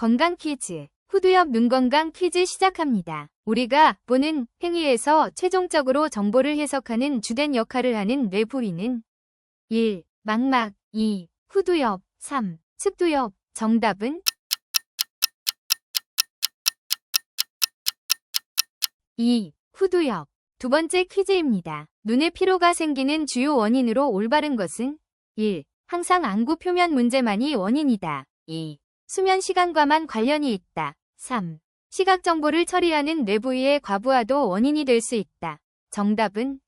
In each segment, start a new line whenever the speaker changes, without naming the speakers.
건강 퀴즈. 후두엽 눈 건강 퀴즈 시작합니다. 우리가 보는 행위에서 최종적으로 정보를 해석하는 주된 역할을 하는 뇌 부위는 1. 망막 2. 후두엽 3. 측두엽 정답은 2. 후두엽 두 번째 퀴즈입니다. 눈에 피로가 생기는 주요 원인으로 올바른 것은 1. 항상 안구 표면 문제만이 원인이다. 2. 수면 시간과만 관련이 있다. 3. 시각 정보를 처리하는 뇌 부위의 과부하도 원인이 될 수 있다. 정답은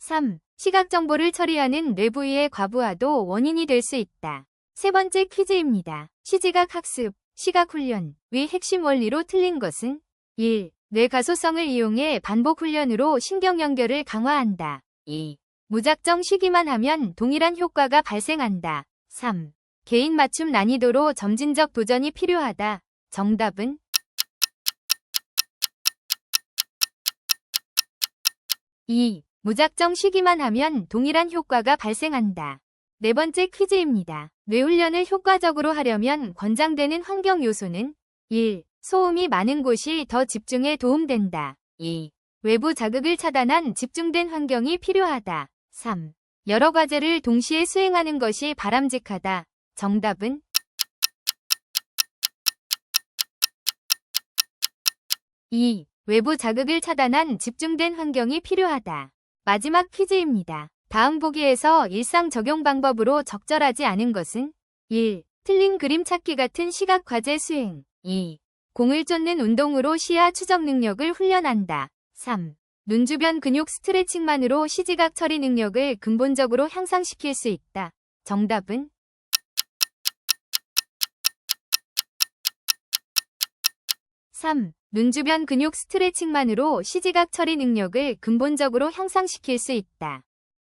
3. 시각 정보를 처리하는 뇌 부위의 과부하도 원인이 될 수 있다. 세 번째 퀴즈입니다. 시지각 학습, 시각 훈련, 위 핵심 원리로 틀린 것은 1. 뇌 가소성을 이용해 반복 훈련으로 신경 연결을 강화한다. 2. 무작정 쉬기만 하면 동일한 효과가 발생한다. 3. 개인 맞춤 난이도로 점진적 도전이 필요하다. 정답은 2. 무작정 쉬기만 하면 동일한 효과가 발생한다. 네 번째 퀴즈입니다. 뇌훈련을 효과적으로 하려면 권장되는 환경 요소는 1. 소음이 많은 곳이 더 집중에 도움된다. 2. 외부 자극을 차단한 집중된 환경이 필요하다. 3. 여러 과제를 동시에 수행하는 것이 바람직하다. 정답은 2. 외부 자극을 차단한 집중된 환경이 필요하다. 마지막 퀴즈입니다. 다음 보기에서 일상 적용 방법으로 적절하지 않은 것은 1. 틀린 그림 찾기 같은 시각 과제 수행 2. 공을 쫓는 운동으로 시야 추적 능력을 훈련한다. 3. 눈 주변 근육 스트레칭만으로 시지각 처리 능력을 근본적으로 향상시킬 수 있다. 정답은 3. 눈 주변 근육 스트레칭만으로 시지각 처리 능력을 근본적으로 향상시킬 수 있다.